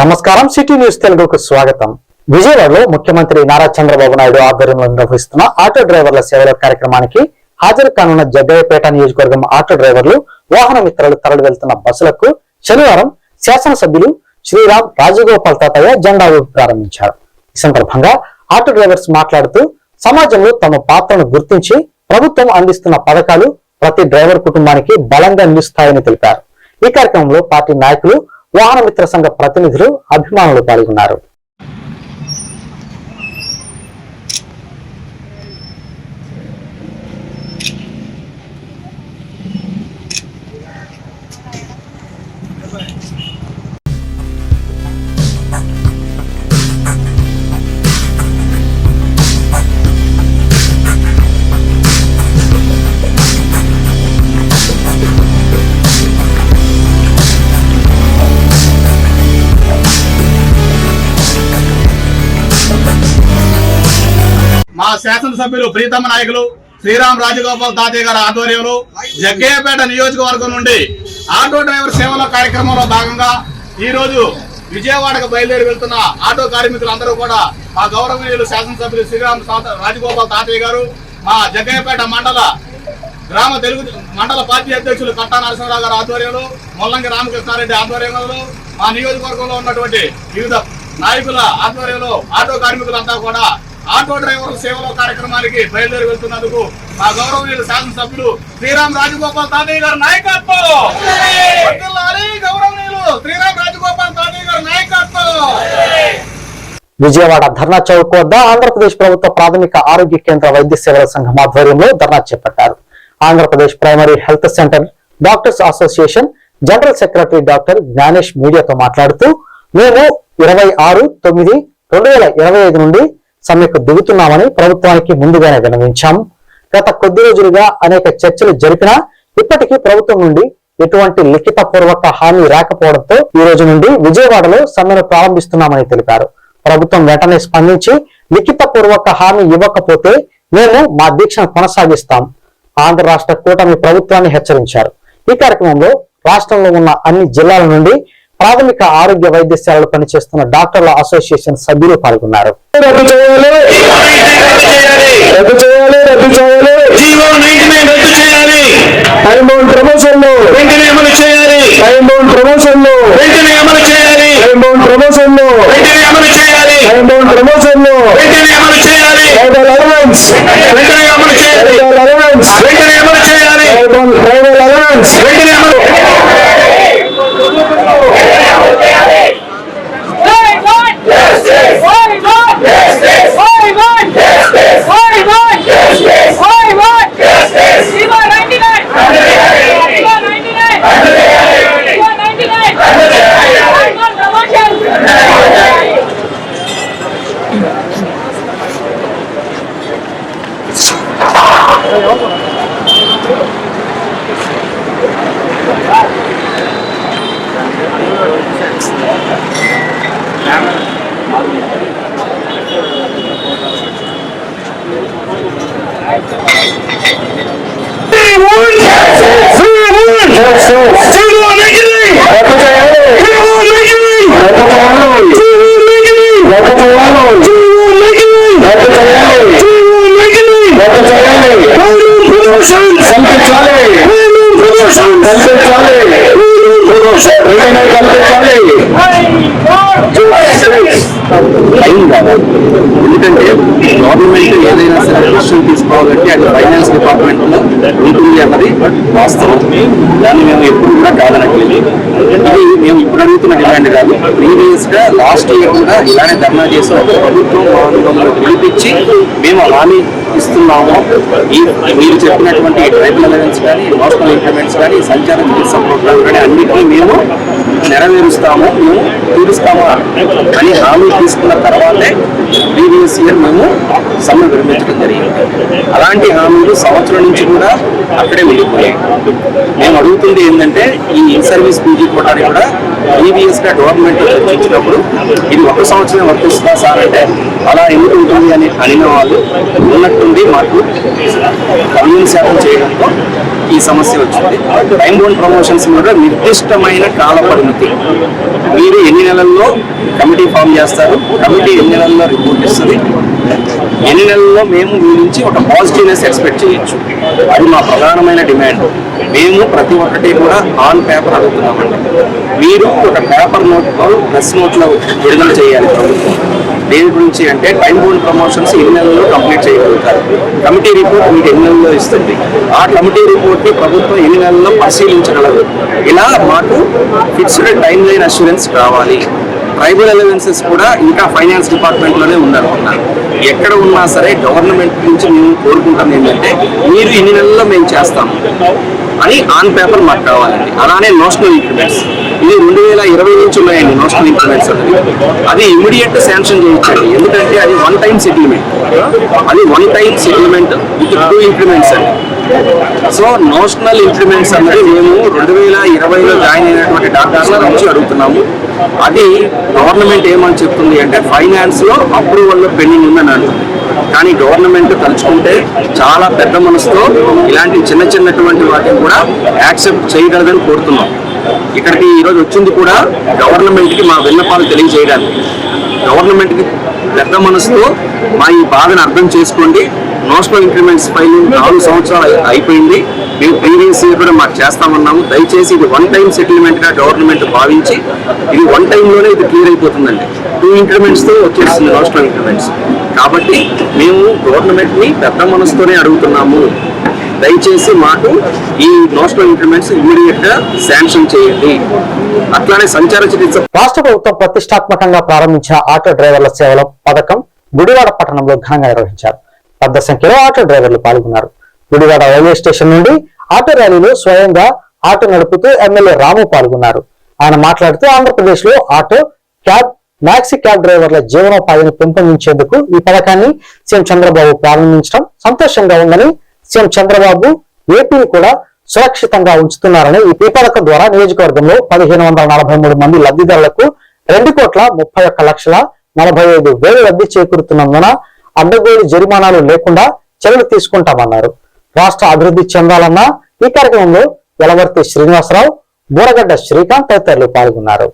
నమస్కారం. City news తెలుగుకు స్వాగతం. విజయవాడలో ముఖ్యమంత్రి నారా చంద్రబాబు నాయుడు ఆధ్వర్యంలో నిర్వహిస్తున్న ఆటో డ్రైవర్ల సేవల కార్యక్రమానికి హాజరు కానున్న జగ్గయ్యపేట నియోజకవర్గం ఆటో డ్రైవర్లు వాహన మిత్రులు తరలి వెళ్తున్న బస్సులకు శనివారం శాసనసభ్యులు శ్రీరామ్ రాజగోపాల్ తాతయ్య జెండా ఊపి ప్రారంభించారు. ఈ సందర్భంగా ఆటో డ్రైవర్స్ మాట్లాడుతూ సమాజంలో తమ పాత్రను గుర్తించి ప్రభుత్వం అందిస్తున్న పథకాలు ప్రతి డ్రైవర్ కుటుంబానికి బలంగా నిలుస్తాయని తెలిపారు. ఈ కార్యక్రమంలో పార్టీ నాయకులు వాహనమిత్ర సంఘ ప్రతినిధులు అభిమానులు పాల్గొన్నారు. మా శాసనసభ్యులు ప్రీతమ నాయకులు శ్రీరామ్ రాజగోపాల్ తాతయ్య గారి ఆధ్వర్యంలో జగ్గయ్యపేట నియోజకవర్గం నుండి ఆటో డ్రైవర్ సేవల కార్యక్రమంలో భాగంగా ఈ రోజు విజయవాడకు బయలుదేరి వెళ్తున్న ఆటో కార్మికులందరూ కూడా మా గౌరవనీయులు శాసనసభ్యులు శ్రీరామ్ రాజగోపాల్ తాతయ్య గారు మా జగ్గయ్యపేట మండల గ్రామ తెలుగు మండల పార్టీ అధ్యక్షులు కట్టా నరసింహరావు గారి ఆధ్వర్యంలో ముల్లంగి రామకృష్ణారెడ్డి ఆధ్వర్యంలో మా నియోజకవర్గంలో ఉన్నటువంటి వివిధ నాయకుల ఆధ్వర్యంలో ఆటో కార్మికులంతా కూడా ఆటో డ్రైవర్ సేవలో కార్యక్రమానికి బయలుదేరి వెళ్తున్నందుకు మా గౌరవనీయులు శాసనసభ్యులు శ్రీరామ్ రాజగోపాల్ తాతయ్య గారి నాయకత్వం. గౌరవనీయులు శ్రీరామ్ రాజగోపాల్ తాతయ్య గారి నాయకత్వం. విజయవాడ ధర్నా చౌక్ వద్ద ఆంధ్రప్రదేశ్ ప్రభుత్వ ప్రాథమిక ఆరోగ్య కేంద్ర వైద్య సేవల సంఘం ఆధ్వర్యంలో ధర్నా చేపట్టారు. Andhra Pradesh primary health centre doctors association general secretary doctor Gnanesh మీడియాతో మాట్లాడుతూ మేము ఇరవై ఆరు తొమ్మిది రెండు వేల ఇరవై ఐదు నుండి సమ్మెకు దిగుతున్నామని ప్రభుత్వానికి ముందుగానే విన్నవించాం. గత కొద్ది రోజులుగా అనేక చర్చలు జరిపినా ఇప్పటికీ ప్రభుత్వం నుండి ఎటువంటి లిఖిత పూర్వక హామీ రాకపోవడంతో ఈ రోజు నుండి విజయవాడలో సమ్మెను ప్రారంభిస్తున్నామని తెలిపారు. ప్రభుత్వం వెంటనే స్పందించి లిఖిత పూర్వక హామీ ఇవ్వకపోతే మేము మా దీక్షను కొనసాగిస్తాం. ఆంధ్ర రాష్ట్ర కూటమి ప్రభుత్వాన్ని హెచ్చరించారు. ఈ కార్యక్రమంలో రాష్ట్రంలో ఉన్న అన్ని జిల్లాల నుండి ప్రాథమిక ఆరోగ్య వైద్యశాలలు పనిచేస్తున్న డాక్టర్ల అసోసియేషన్ సభ్యులు పాల్గొన్నారు. రద్దు Do Hey, టైం కావాలి ఎందుకంటే గవర్నమెంట్ ఏదైనా సరే డిసిషన్ తీసుకోవాలంటే అది ఫైనాన్స్ డిపార్ట్మెంట్లో ఉంటుంది అన్నది వాస్తవం. దాన్ని మేము ఎప్పుడు కూడా కాదనట్లేదు. ఇది మేము ఇప్పుడు అడుగుతున్న డిమాండ్ కాదు. ప్రీవియస్గా లాస్ట్ ఇయర్ కూడా ఇలానే ధర్నా చేసాం ప్రభుత్వం పిలిపించి మేము హామీ ఇస్తున్నాము ఈ మీరు చెప్పినటువంటి ట్రైబల్ అలవెన్స్ కానీ ఇమోషనల్ ఇంప్లిమెంట్స్ కానీ సంచార చికిత్స ప్రోగ్రామ్ కానీ అన్నిటినీ మేము నెరవేరుస్తాము మేము తీరుస్తామా? అని హామీ తీసుకున్న తర్వాతే ప్రీవియస్ ఇయర్ మేము సమ్మె విరమించడం జరిగింది. అలాంటి హామీలు సంవత్సరం నుంచి కూడా అక్కడే ఉండిపోయాయి. మేము అడుగుతుంది ఏంటంటే ఈ ఇన్ సర్వీస్ పీజీ కోటాని కూడా ప్రీవియస్ గవర్నమెంట్ చర్చించినప్పుడు ఇది ఒక సంవత్సరం వర్తిస్తుందా సార్ అంటే అలా ఎందుకు ఉంటుంది అని అడిగిన వాళ్ళు ఉన్నట్టుండి మాకు పదిహేను శాతం చేయడంతో ఈ సమస్య వచ్చింది. టైం బౌండ్ ప్రమోషన్స్ కూడా నిర్దిష్టమైన కాల పరిమితి మీరు ఎన్ని నెలల్లో కమిటీ ఫామ్ చేస్తారు? కమిటీ ఎన్ని నెలల్లో రిపోర్ట్ ఇస్తుంది? ఎన్ని నెలల్లో మేము మీ నుంచి ఒక పాజిటివ్నెస్ ఎక్స్పెక్ట్ చేయొచ్చు? అది మా ప్రధానమైన డిమాండ్. మేము ప్రతి ఒక్కటి కూడా ఆన్ పేపర్ అడుగుతున్నామండి. మీరు ఒక పేపర్ నోట్లో ప్రెస్ నోట్లో విడుదల చేయాలి ప్రభుత్వం. దేని గురించి అంటే టైం బోర్డ్ ప్రమోషన్స్ ఎన్ని నెలల్లో కంప్లీట్ చేయగలుగుతారు? కమిటీ రిపోర్ట్ మీకు ఎన్ని నెలల్లో ఇస్తుంది? ఆ కమిటీ రిపోర్ట్ని ప్రభుత్వం ఎన్ని నెలల్లో పరిశీలించగలదు? ఇలా మాకు ఫిక్స్డ్ టైం లైన్ అష్యూరెన్స్ కావాలి ట్రైబల్ అలవెన్సెస్ కూడా ఇంకా ఫైనాన్స్ డిపార్ట్మెంట్లోనే ఉన్నారు అన్నారు ఎక్కడ ఉన్నా సరే గవర్నమెంట్ నుంచి మేము కోరుకుంటాం ఏంటంటే మీరు ఇన్ని నెలల్లో మేము చేస్తాము అని ఆన్ పేపర్ మాకు కావాలండి. అలానే నోషనల్ ఇంక్రిమెంట్స్ ఇది రెండు వేల ఇరవై నుంచి ఉన్నాయండి నోషనల్ ఇంక్రిమెంట్స్ అనేది అది ఇమీడియట్ శాంక్షన్ చేయించండి ఎందుకంటే అది వన్ టైం సెటిల్మెంట్ అది one time settlement with two increments అండి. సో నోషనల్ ఇంప్లిమెంట్స్ అన్నది మేము రెండు వేల ఇరవైలో జాయిన్ అయినటువంటి డాక్టర్స్ నుంచి అడుగుతున్నాము. అది గవర్నమెంట్ ఏమని చెప్తుంది అంటే ఫైనాన్స్లో అప్రూవల్లో అప్రూవల్ పెండింగ్ ఉందని అంటుంది. కానీ గవర్నమెంట్ తలుచుకుంటే చాలా పెద్ద మనసుతో ఇలాంటి చిన్న చిన్నటువంటి వాటిని కూడా యాక్సెప్ట్ చేయగలదని కోరుతున్నాం. ఇక్కడికి ఈరోజు వచ్చింది కూడా గవర్నమెంట్కి మా విన్నపాలు తెలియజేయడానికి. గవర్నమెంట్కి పెద్ద మనసుతో మా ఈ బాధను అర్థం చేసుకోండి. నోషనల్ ఇంక్రిమెంట్స్ ఫైలింగ్ నాలుగు సంవత్సరాలు అయిపోయింది. మేము ప్రీవియస్ ఇయర్ కూడా మాకు చేస్తామన్నాము. దయచేసి ఇది వన్ టైం సెటిల్మెంట్గా గవర్నమెంట్ భావించి ఇది వన్ టైంలోనే ఇది క్లియర్ అయిపోతుందండి. టూ ఇంక్రిమెంట్స్తో వచ్చేస్తుంది నోషనల్ ఇంక్రిమెంట్స్ కాబట్టి మేము గవర్నమెంట్ని పెద్ద మనసుతోనే అడుగుతున్నాము. దయచేసి మాకు ఈ నోషనల్ ఇంక్రిమెంట్స్ ఇమీడియట్గా శాంక్షన్ చేయండి. అట్లానే సంచార చికిత్స రాష్ట్ర ప్రభుత్వం ప్రతిష్టాత్మకంగా ప్రారంభించిన ఆటో డ్రైవర్ల సేవల పథకం గుడివాడ పట్టణంలో ఘనంగా నిర్వహించారు. పెద్ద సంఖ్యలో ఆటో డ్రైవర్లు పాల్గొన్నారు. గుడివాడ రైల్వే స్టేషన్ నుండి ఆటో ర్యాలీలో స్వయంగా ఆటో నడుపుతూ ఎమ్మెల్యే రాము పాల్గొన్నారు. ఆయన మాట్లాడుతూ ఆంధ్రప్రదేశ్లో ఆటో క్యాబ్ మ్యాక్సీ క్యాబ్ డ్రైవర్ల జీవనోపాధిని పెంపొందించేందుకు ఈ పథకాన్ని సీఎం చంద్రబాబు ప్రారంభించడం సంతోషంగా ఉందని సీఎం చంద్రబాబు ఏపీని కూడా సురక్షితంగా ఉంచుతున్నారని ఈ పథకం ద్వారా నియోజకవర్గంలో పదిహేను వందల నలభై మూడు మంది లబ్ధిదారులకు రెండు కోట్ల ముప్పై ఒక్క లక్షల నలభై ఐదు వేలు లబ్ధి చేకూరుతున్నందున అడ్డగోలు జరిమానాలు లేకుండా చర్యలు తీసుకుంటామన్నారు. రాష్ట్ర అభివృద్ధి చెందాలన్న ఈ కార్యక్రమంలో యలవర్తి శ్రీనివాసరావు బూరగడ్డ శ్రీకాంత్ తదితరులు పాల్గొన్నారు.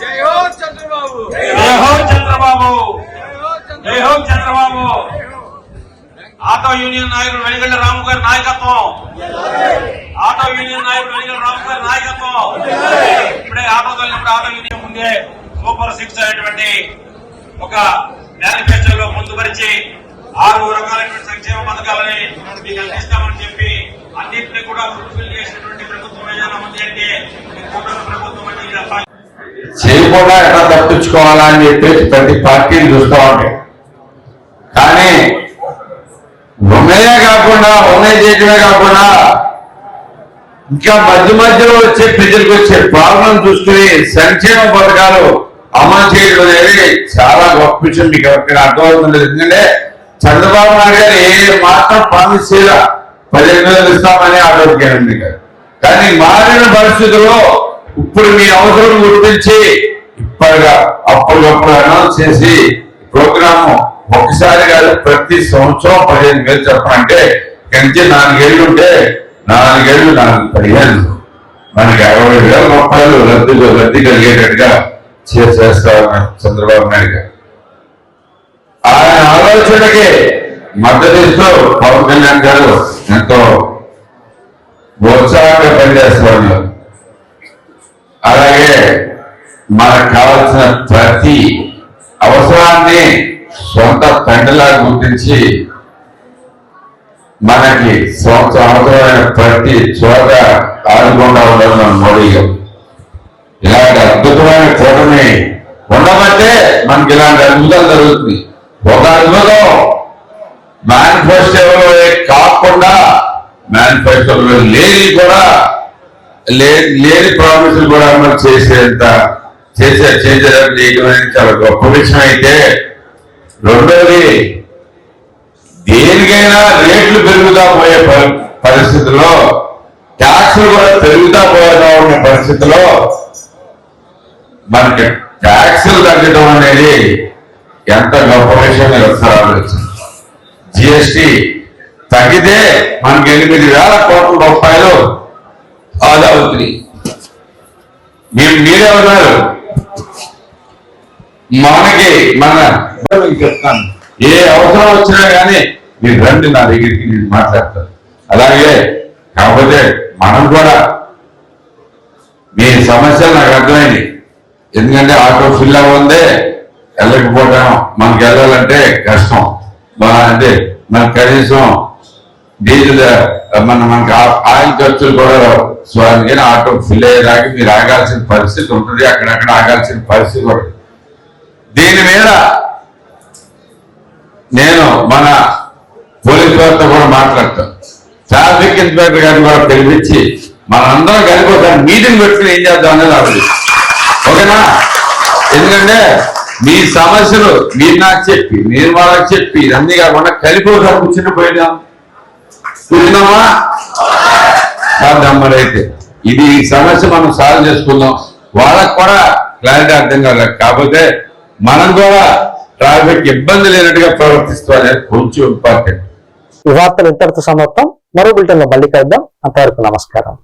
జై హో చంద్రబాబు జై హో చంద్రబాబు ఆటో యూనియన్ నాయకుడు వెలిగళ్ళ రాము గారి నాయకత్వం. ఆటో యూనియన్ నాయకుడు వెలిగళ్ళ రాము గారి నాయకత్వం. ఇప్పుడే ఆటో తల్లినప్పుడు ఆటో యూనియన్ ముందే సూపర్ సిక్స్ అనేటువంటి ఒక మేనిఫెస్టోలో పొందుపరిచి ఆరు రకాలైనటువంటి సంక్షేమ పథకాలని మీకు అందిస్తామని చెప్పి అన్నింటినీ కూడా ఫుల్ఫిల్ చేసినటువంటి ప్రభుత్వం ఏదైనా ఉంది అంటే కూటమి ప్రభుత్వం అని చెప్పాలి చేయకుండా ఎట్లా తప్పించుకోవాలా అని చెప్పేసి ప్రతి పార్టీని చూస్తూ ఉంటాయి కానీ ఉన్నాయే కాకుండా ఉన్నాయి చేయటమే కాకుండా ఇంకా మధ్య మధ్యలో వచ్చే ప్రజలకు వచ్చే ప్రాబ్లం చూసుకుని సంక్షేమ పథకాలు అమలు చేయడం అనేది చాలా గొప్ప విషయం. మీకు ఎవరికైనా అర్థమవుతుంది ఎందుకంటే చంద్రబాబు నాయుడు గారు ఏ మాత్రం ప్రామిస్ చేయరా పదిహేను వేలు ఇస్తామని ఆరోగ్యాన్ని గారు కానీ మారిన పరిస్థితుల్లో ఇప్పుడు మీ అవసరం గుర్తించి ఇప్పటిగా అప్పటికప్పుడు అనౌన్స్ చేసి ప్రోగ్రాము ఒకసారి కాదు ప్రతి సంవత్సరం పదిహేను వేలు చెప్పాలంటే కంచి నాలుగేళ్ళు ఉంటే నాలుగేళ్ళు నాలుగు పదిహేను. మనకి అరవై వేల రూపాయలు రద్దు రద్దీ కలిగేటట్టుగా చేసేస్తా ఉన్నారు చంద్రబాబు నాయుడు గారు. ఆయన ఆలోచనకి మద్దతు ఇస్తూ పవన్ కళ్యాణ్ గారు ఎంతో ఉత్సాహంగా పనిచేస్తారు అలాగే మనకు కావాల్సిన ప్రతి అవసరాన్ని సొంత తండ్రిలా గుర్తించి మనకి సొంత అవసరమైన ప్రతి చోట ఆదుకుండా ఉండాలన్న మోడీ గారు. ఇలాంటి అద్భుతమైన కూటమి ఉండమంటే మనకి ఇలాంటి అద్భుతాలు జరుగుతుంది ఒక అద్భుతం మేనిఫెస్టోలో కాకుండా మేనిఫెస్టోలో లేని కూడా లేని ప్రామిసులు కూడా అమలు చేసేంత చేసే చేసేటట్టు చేయడం చాలా గొప్ప విషయం అయితే రెండోది దేనికైనా రేట్లు పెరుగుతా పోయే ప- పరిస్థితుల్లో ట్యాక్సులు కూడా పెరుగుతా పోయేలా ఉన్న పరిస్థితిలో మనకి ట్యాక్సులు తగ్గడం అనేది ఎంత గొప్ప విషయం ఒకసారి జిఎస్టి తగ్గితే మనకి ఎనిమిది వేల కోట్ల రూపాయలు ఆదా అవుతుంది మీరు మీరే ఉన్నారు. మనకి మన చెప్తాను. ఏ అవసరం వచ్చినా కానీ మీరు రండి నా దగ్గరికి నేను మాట్లాడతాను అలాగే కాకపోతే మనం కూడా మీ సమస్య నాకు అర్థమైంది ఎందుకంటే ఆటో ఫిల్ అవ్వందే వెళ్ళకపోవటం మనకి వెళ్ళాలంటే కష్టం. మన- అంటే మన కనీసం డీజిల్ మన మనకి ఆయిల్ ఖర్చులు కూడా రావు. సో అందుకని ఆటో ఫిల్ అయ్యేదాకా మీరు ఆగాల్సిన పరిస్థితి ఉంటుంది. అక్కడక్కడ ఆగాల్సిన పరిస్థితి కూడా దీని మీద నేను మన పోలీస్ కూడా మాట్లాడతాం ట్రాఫిక్ ఇన్స్పెక్టర్ గారిని కూడా పిలిపించి మనందరం కలిపి ఒక మీటింగ్ పెట్టుకుని ఏం చేద్దాం అనేది ఆలోచిస్తాం. ఓకేనా? ఎందుకంటే మీ సమస్యలు మీరు నాకు చెప్పి నేను వాళ్ళకి చెప్పి ఇవన్నీ కాకుండా కలిపి ఒకసారి కూర్చుని పోయినాం. కూర్చున్నామా అయితే ఇది ఈ సమస్య మనం సాల్వ్ చేసుకుందాం. వాళ్ళకు కూడా క్లారిటీ అర్థం కాలేదు. కాకపోతే మనం కూడా ట్రాఫిక్ ఇబ్బంది లేనట్టుగా ప్రవర్తిస్తాం అనేది కొంచెం ఇంపార్టెంట్ ఈ వార్తలు ఇంతటితో సమాప్తం. మరో బులెటిన్లో మళ్ళీ కలుద్దాం. అంతవరకు నమస్కారం.